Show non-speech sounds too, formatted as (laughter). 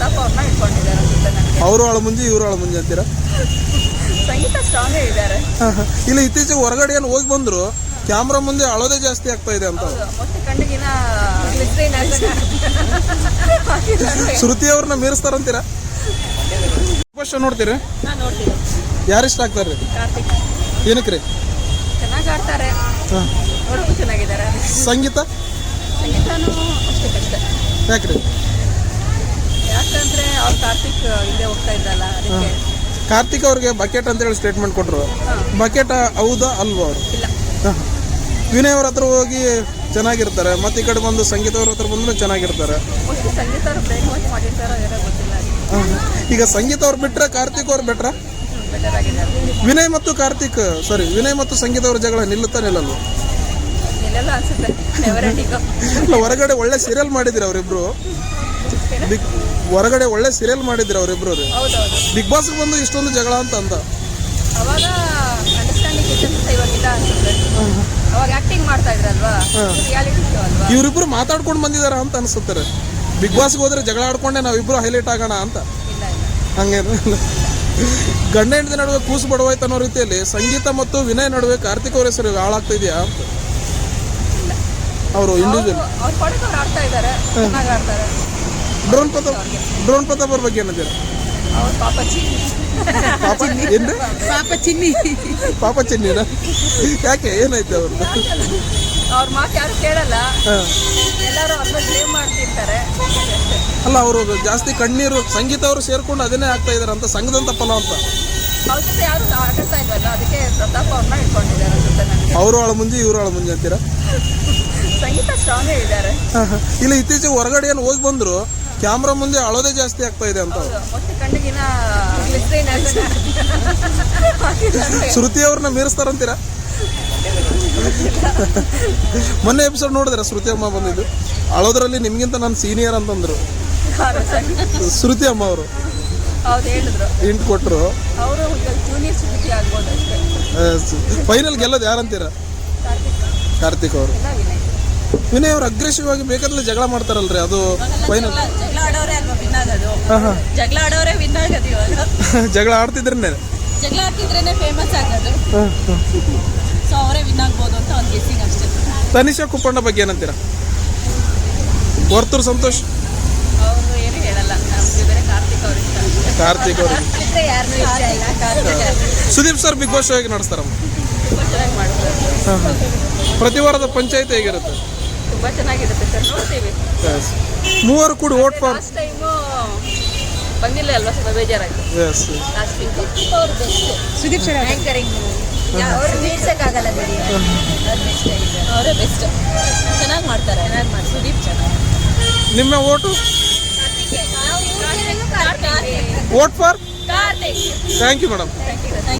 ಪ್ರತಾಪ್ ಅವ್ರನ್ನ ಇಟ್ಕೊಂಡಿದ್ದಾರೆ ಅನ್ಸುತ್ತೆ ನನಗೆ. ಅವರು ಅಳ ಮುಂಜಿ ಇವರು ಅಳ ಮುಂಜಿ ಅಂತೀರಾ? ಸಂಗೀತ ಸ್ಟ್ರಾಂಗೇ ಇದ್ದಾರೆ. ಇಲ್ಲ ಇತ್ತೀಚೆಗೆ ಹೊರಗಡೆ ಏನು ಹೋಗಿ ಬಂದ್ರು ಕ್ಯಾಮ್ರಾ ಮುಂದೆ ಅಳೋದೇ ಜಾಸ್ತಿ ಆಗ್ತಾ ಇದೆ ಅಂತ. ಕಣ್ಣಿಗಿನ ಶ್ರುತಿ ಅವ್ರನ್ನ ಮೀರಿಸ್ತಾರಂತೀರಾ ಫಸ್ಟ್ ನೋಡ್ತೀರಿ? ನಾನು ನೋಡ್ತೀನಿ ಯಾರು ಇಷ್ಟ ಆಗ್ತಾರೆ ಕಾರ್ತಿಕ್. ಏನಕ್ಕೆ ರೀ? ಚೆನ್ನಾಗಿ ಆಡ್ತಾರೆ. ಹಾಂ. ನೋಡೋಕ್ಕೂ ಚೆನ್ನಾಗಿದ್ದಾರೆ. ಸಂಗೀತ? ಸಂಗೀತನೂ ಅಷ್ಟಕ್ಕಷ್ಟೇ ಯಾಕ್ರಿ ಯಾಕಂದ್ರೆ ಅವ್ರು ಕಾರ್ತಿಕ್ ಹಿಂದೆ ಇದ್ದಲ್ಲ ಅದಕ್ಕೆ. ಕಾರ್ತಿಕ್ ಅವ್ರಿಗೆ ಬಕೆಟ್ ಅಂತ ಹೇಳಿ ಸ್ಟೇಟ್ಮೆಂಟ್ ಕೊಟ್ಟರು ಬಕೆಟ್ ಹೌದಾ ಅಲ್ವಾ ಅವರು? ಇಲ್ಲ. ವಿನಯ್ ಅವ್ರ ಹತ್ರ ಹೋಗಿ ಚೆನ್ನಾಗಿರ್ತಾರೆ ಮತ್ತೆ ಈ ಕಡೆ ಬಂದು ಸಂಗೀತ ಅವ್ರ ಹತ್ರ ಬಂದ್ರೆ ಚೆನ್ನಾಗಿರ್ತಾರೆ. ಮೋಸ್ಟ್ಲಿ ಸಂಗೀತ ಅವರು ಬ್ರೈನ್ ವಾಶ್ ಮಾಡಿರ್ತಾರೋ ಏನೋ ಗೊತ್ತಿಲ್ಲ. ಈಗ ಸಂಗೀತ ಅವ್ರು ಬಿಟ್ರೆ ಕಾರ್ತಿಕ್ ಅವ್ರು ಬಿಟ್ರ ಬೆಟರ್ ಆಗಿದ್ದಾರೆ. ವಿನಯ್ ಮತ್ತು ಕಾರ್ತಿಕ್ ಸಾರಿ ವಿನಯ್ ಮತ್ತು ಸಂಗೀತ ಅವ್ರ ಜಗಳ ನಿಲ್ಲುತ್ತಾ ನಿಲ್ಲಲ್ವ? ಇಲ್ಲೆಲ್ಲ ಅನ್ಸುತ್ತೆ ನೆವರ್ ಎಂಡಿಂಗ್ ಇಲ್ಲ ಹೊರಗಡೆ ಒಳ್ಳೆ ಸೀರಿಯಲ್ ಮಾಡಿದಿರ ಅವರಿಬ್ರು. ಹೊರಗಡೆ ಒಳ್ಳೆ ಸೀರಿಯಲ್ ಮಾಡಿದ್ರು ಅವರಿಬ್ರು ಹೌದೌದು ಬಿಗ್ ಬಾಸ್ ಬಂದು ಇಷ್ಟೊಂದು ಜಗಳ ಅಂತ ಅಂದ. ಅವಾಗ ಅಂಡರ್ಸ್ಟ್ಯಾಂಡಿಂಗ್ ಇತ್ತು ಇವಾಗ ಇಲ್ಲ ಅನ್ಸುತ್ತೆ. ಅವಾಗ ಆಕ್ಟಿಂಗ್ ಮಾಡ್ತಾ ಇದ್ರಲ್ವಾ? ರಿಯಾಲಿಟಿ ಶೋ ಅಲ್ವಾ? ಇವರಿಬ್ರು ಮಾತಾಡ್ಕೊಂಡು ಬಂದಿದಾರ ಅಂತ ಅನ್ಸುತ್ತಾರೆ ಬಿಗ್ ಬಾಸ್ಗೆ ಹೋದ್ರೆ ಜಗಳ ಆಡ್ಕೊಂಡೆ ನಾವಿಬ್ರು ಹೈಲೈಟ್ ಆಗೋಣ ಅಂತ. ಇಲ್ಲ ಇಲ್ಲ. ಹಂಗೇನು ಗಂಡ ಹೆಂಡತಿ ನಡುವೆ ಕೂಸು ಬಡವಾಯ್ತು ಅನ್ನೋ ರೀತಿಯಲ್ಲಿ ಸಂಗೀತ ಮತ್ತು ವಿನಯ್ ನಡುವೆ ಕಾರ್ತಿಕ್ ಅವರ ಹೆಸರು ಹಾಳಾಗ್ತಾ ಇದೆಯಾ ಅಂತ. ಅವರು ಇಂಡಿವಿಜುವಲ್ ಅವ್ರ ಆಡ್ತಾ ಇದ್ದಾರೆ ಚೆನ್ನಾಗಿ ಆಡ್ತಾರೆ. ಡ್ರೋನ್ ಪ್ರತಾಪ್ ಡ್ರೋನ್ ಪ್ರತಾಪ್ ಅವ್ರ ಬಗ್ಗೆ ಏನಂತೀರ ಅವ್ರ ಚಿನ್ನಿ. ಪಾಪ ಏನು ಪಾಪ ಚಿನ್ನಿ. ಪಾಪ ಚೆನ್ನಿನ? ಯಾಕೆ? ಏನಾಯ್ತು ಅವ್ರದ್ದು ಅವ್ರ ಮಾತು ಯಾರು ಕೇಳಲ್ಲ. ಹಾಂ. ಎಲ್ಲರೂ ಅವ್ರನ್ನ ಬ್ಲೇಮ್ ಮಾಡ್ತಿರ್ತಾರೆ. ಅಲ್ಲ ಅವರು ಜಾಸ್ತಿ ಕಣ್ಣೀರು ಸಂಗೀತ ಅವರು ಸೇರ್ಕೊಂಡು ಅದನ್ನೇ ಆಗ್ತಾ ಇದಾರೆ ಅಂತ ಸಂಘದಂತ ಫಲ ಅಂತ. ಅವ್ರ ಜೊತೆ ಯಾರು ಆಡ್ತಾ ಇಲ್ವಲ್ಲ? ಅದಕ್ಕೆ ಪ್ರತಾಪ್ ಅವ್ರನ್ನ ಇಟ್ಕೊಂಡಿದ್ದಾರೆ ಅನ್ಸುತ್ತೆ ನನಗೆ. ಅವರು ಅಳ ಮುಂಜಿ ಇವರು ಅಳ ಮುಂಜಿ ಅಂತೀರಾ? ಸಂಗೀತ ಸ್ಟ್ರಾಂಗೇ ಇದ್ದಾರೆ. ಇಲ್ಲ ಇತ್ತೀಚೆಗೆ ಹೊರಗಡೆ ಏನು ಹೋಗಿ ಬಂದ್ರು ಕ್ಯಾಮ್ರಾ ಮುಂದೆ ಅಳೋದೇ ಜಾಸ್ತಿ ಆಗ್ತಾ ಇದೆ ಅಂತ. (laughs) ಶ್ರುತಿ ಅವ್ರನ್ನ ಮೀರಿಸ್ತಾರಂತೀರಾ? (laughs) ಮೊನ್ನೆ ಎಪಿಸೋಡ್ ನೋಡಿದ್ರೆ ಶ್ರುತಿ ಅಮ್ಮ ಬಂದಿದ್ದು? ಅಳೋದ್ರಲ್ಲಿ ನಿಮ್ಗಿಂತ ನಾನು ಸೀನಿಯರ್ ಅಂತಂದ್ರು. ಶ್ರುತಿ ಅಮ್ಮ ಅವರು. ಇಂಟ್ ಕೊಟ್ರು. ಫೈನಲ್ ಗೆಲ್ಲೋದು ಯಾರಂತೀರಾ? ಕಾರ್ತಿಕ್ ಅವರು. ವಿನಯ್ ಅವ್ರು ಅಗ್ರೆಸಿವ್ ಆಗಿ ಬೇಕಾದ್ರೆ ಜಗಳ ಮಾಡ್ತಾರಲ್ರಿ ಅದು ಫೈನಲ್ ಜಗಳ ಆಡೋರೇ ವಿನ್ ಆಗೋದು? ಜಗಳ ಆಡೋರೆ ಇವಾಗ. (laughs) ಜಗಳ ಆಡ್ತಿದ್ರೇನೆ. ಜಗಳ ಆಡ್ತಿದ್ರೇನೆ ಫೇಮಸ್ ಆಗೋದು. ಸೊ ಅವರೇ ವಿನ್ ಆಗ್ಬೋದು ಅಂತ ಒಂದು ಗೆಸ್ಸಿಂಗ್ ಅಷ್ಟೇ. ತನಿಷಾ ಕುಪ್ಪಣ್ಣ ಬಗ್ಗೆ ಏನಂತೀರಾ? ವರ್ತೂರ್ ಸಂತೋಷ್. ಅವರು ಏನು ಹೇಳಲ್ಲ ನಮ್ಗೆ ಬೇರೆ ಕಾರ್ತಿಕ್ ಅವ್ರು ಇಷ್ಟ. ಕಾರ್ತಿಕ್ ಅವ್ರಿಗೆ ಬಿಟ್ಟರೆ ಯಾರನ್ನೂ ಇಷ್ಟ ಇಲ್ಲ. Karthik Sudeep sir Bigg Boss show ಹೇಗೆ ನಡೆಸ್ತಾರಮ್ಮ? ಪ್ರತಿ ವಾರದ ಪಂಚಾಯತ್ ಹೇಗಿರುತ್ತೆ? ತುಂಬ ಚೆನ್ನಾಗಿರುತ್ತೆ ಸರ್ ನೋಡ್ತೀವಿ. ಮೂವರು ಕೂಡ ಓಟ್ ಫಾರ್ ಲಾಸ್ಟ್ ಟೈಮು ಬಂದಿಲ್ಲ ಅಲ್ವಾ ಸ್ವಲ್ಪ ಬೇಜಾರಾಗಿ ಎಸ್ ಲಾಸ್ಟ್ ವೀಕ್ ಅವ್ರು ಬೆಸ್ಟ್ ಸುದೀಪ್ ಸರ್ ಆ್ಯಂಕರಿಂಗ್ ಅವ್ರು ಮೀರ್ಸಕ್ಕಾಗಲ್ಲ ಬಿಡಿ. ಅವರೇ ಬೆಸ್ಟ್ ಚೆನ್ನಾಗಿ ಮಾಡ್ತಾರೆ. ಚೆನ್ನಾಗಿ ಮಾಡಿ ಸುದೀಪ್ ಚೆನ್ನಾಗಿ ನಿಮ್ಮ vote Karthik vote for Karthik. Thank you madam thank you